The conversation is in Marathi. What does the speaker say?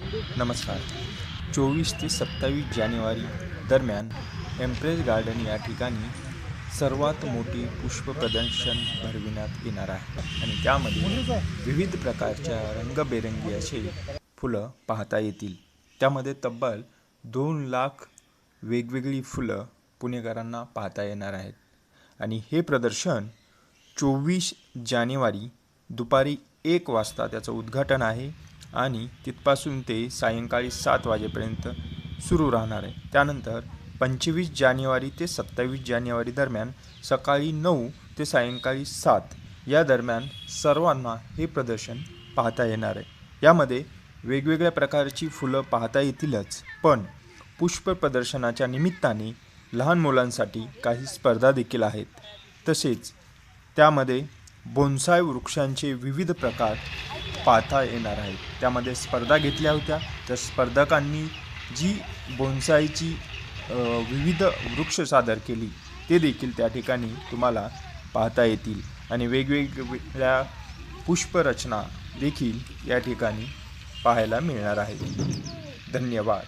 नमस्कार. चोवीस ते सत्तावीस जानेवारी दरम्यान एम्प्रेस गार्डन या ठिकाणी सर्वात मोठी पुष्प प्रदर्शन भरविण्यात येणार आहे आणि त्यामध्ये विविध प्रकारच्या रंगबेरंगी असे फुलं पाहता येतील. त्यामध्ये तब्बल दोन लाख वेगवेगळी फुलं पुणेकरांना पाहता येणार आहेत. आणि हे प्रदर्शन चोवीस जानेवारी दुपारी एक वाजता त्याचं उद्घाटन आहे. आणि तिथपासून ते सायंकाळी सात वाजेपर्यंत सुरू राहणार आहे. त्यानंतर पंचवीस जानेवारी ते सत्तावीस जानेवारी दरम्यान सकाळी नऊ ते सायंकाळी सात या दरम्यान सर्वांना हे प्रदर्शन पाहता येणार आहे. यामध्ये वेगवेगळ्या प्रकारची फुलं पाहता येतीलच पण पुष्प प्रदर्शनाच्या निमित्ताने लहान मुलांसाठी काही स्पर्धा देखील आहेत. तसेच त्यामध्ये बोन्साय वृक्षांचे विविध प्रकार पाहता येणार आहेत. त्यामध्ये स्पर्धा घेतल्या होत्या. तर स्पर्धकांनी जी बोन्साईची विविध वृक्ष सादर केली ते देखील त्या ठिकाणी तुम्हाला पाहता येतील. आणि वेगवेगळ्या पुष्परचना देखील या ठिकाणी पाहायला मिळणार आहेत. धन्यवाद.